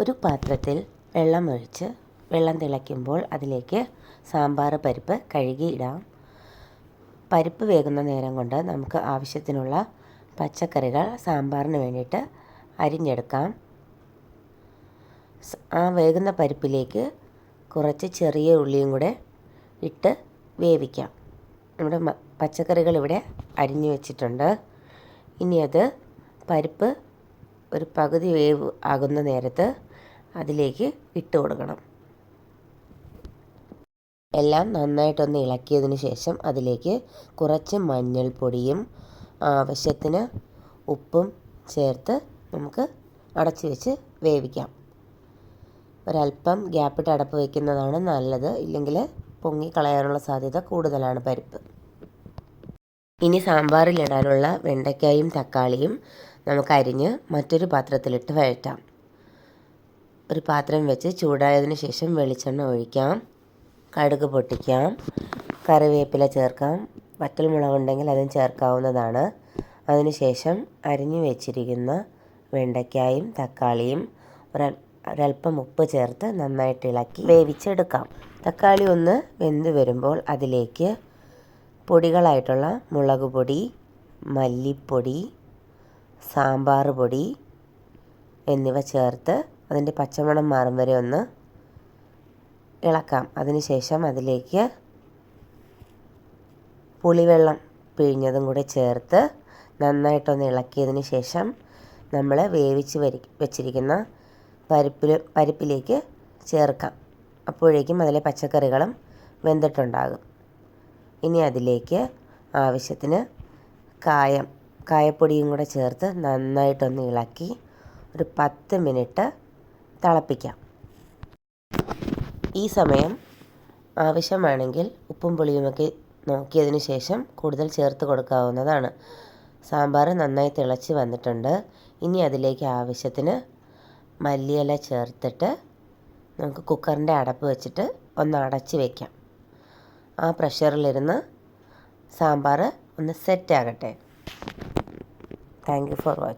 ഒരു പാത്രത്തിൽ വെള്ളം ഒഴിച്ച് വെള്ളം തിളയ്ക്കുമ്പോൾ അതിലേക്ക് സാമ്പാർ പരിപ്പ് കഴുകി ഇടാം. പരിപ്പ് വേകുന്ന നേരം കൊണ്ട് നമുക്ക് ആവശ്യത്തിനുള്ള പച്ചക്കറികൾ സാമ്പാറിന് വേണ്ടിയിട്ട് അരിഞ്ഞെടുക്കാം. ആ വേകുന്ന പരിപ്പിലേക്ക് കുറച്ച് ചെറിയ ഉള്ളിയും കൂടെ ഇട്ട് വേവിക്കാം. നമ്മുടെ പച്ചക്കറികൾ ഇവിടെ അരിഞ്ഞു വെച്ചിട്ടുണ്ട്. ഇനി അത് പരിപ്പ് ഒരു പകുതി വേവ് ആകുന്ന നേരത്ത് അതിലേക്ക് ഇട്ട് കൊടുക്കണം. എല്ലാം നന്നായിട്ടൊന്ന് ഇളക്കിയതിന് ശേഷം അതിലേക്ക് കുറച്ച് മഞ്ഞൾപ്പൊടിയും ആവശ്യത്തിന് ഉപ്പും ചേർത്ത് നമുക്ക് അടച്ചു വെച്ച് വേവിക്കാം. ഒരല്പം ഗ്യാപ്പിട്ട് അടപ്പ് വയ്ക്കുന്നതാണ് നല്ലത്. ഇല്ലെങ്കിൽ പൊങ്ങി കളയാനുള്ള സാധ്യത കൂടുതലാണ് പരിപ്പ്. ഇനി സാമ്പാറിലിടാനുള്ള വെണ്ടയ്ക്കായും തക്കാളിയും നമുക്ക് അരിഞ്ഞ് മറ്റൊരു പാത്രത്തിലിട്ട് വഴറ്റാം. ഒരു പാത്രം വെച്ച് ചൂടായതിന് ശേഷം വെളിച്ചെണ്ണ ഒഴിക്കാം. കടുക് പൊട്ടിക്കാം. കറിവേപ്പില ചേർക്കാം. വറ്റൽമുളകുണ്ടെങ്കിൽ അതും ചേർക്കാവുന്നതാണ്. അതിനുശേഷം അരിഞ്ഞു വെച്ചിരിക്കുന്ന വെണ്ടയ്ക്കായും തക്കാളിയും ഒരൽ ഒരൽപ്പം ഉപ്പ് ചേർത്ത് നന്നായിട്ട് ഇളക്കി വേവിച്ചെടുക്കാം. തക്കാളി ഒന്ന് വെന്ത് വരുമ്പോൾ അതിലേക്ക് പൊടികളായിട്ടുള്ള മുളക് പൊടി മല്ലിപ്പൊടി സാമ്പാർ പൊടി എന്നിവ ചേർത്ത് അതിന്റെ പച്ചമണം മാറും വരെ ഒന്ന് ഇളക്കാം. അതിനുശേഷം അതിലേക്ക് പുളിവെള്ളം പിഴിഞ്ഞതും കൂടെ ചേർത്ത് നന്നായിട്ടൊന്ന് ഇളക്കിയതിന് ശേഷം നമ്മൾ വേവിച്ച് വരി വെച്ചിരിക്കുന്ന പരിപ്പിൽ പരിപ്പിലേക്ക് ചേർക്കാം. അപ്പോഴേക്കും അതിലെ പച്ചക്കറികളും വെന്തിട്ടുണ്ടാകും. ഇനി അതിലേക്ക് ആവശ്യത്തിന് കായം കായപ്പൊടിയും കൂടെ ചേർത്ത് നന്നായിട്ടൊന്ന് ഇളക്കി ഒരു പത്ത് മിനിറ്റ് തിളപ്പിക്കാം. ഈ സമയം ആവശ്യമാണെങ്കിൽ ഉപ്പും പുളിയുമൊക്കെ നോക്കിയതിന് ശേഷം കൂടുതൽ ചേർത്ത് കൊടുക്കാവുന്നതാണ്. സാമ്പാർ നന്നായി തിളച്ച് വന്നിട്ടുണ്ട്. ഇനി അതിലേക്ക് ആവശ്യത്തിന് മല്ലിയില ചേർത്തിട്ട് നമുക്ക് കുക്കറിന്റെ അടപ്പ് വെച്ചിട്ട് ഒന്ന് അടച്ച് വയ്ക്കാം ആ പ്രഷറിലിരുന്ന് സാമ്പാർ ഒന്ന് സെറ്റ് ആകട്ടെ താങ്ക് യു ഫോർ വാച്ചിങ്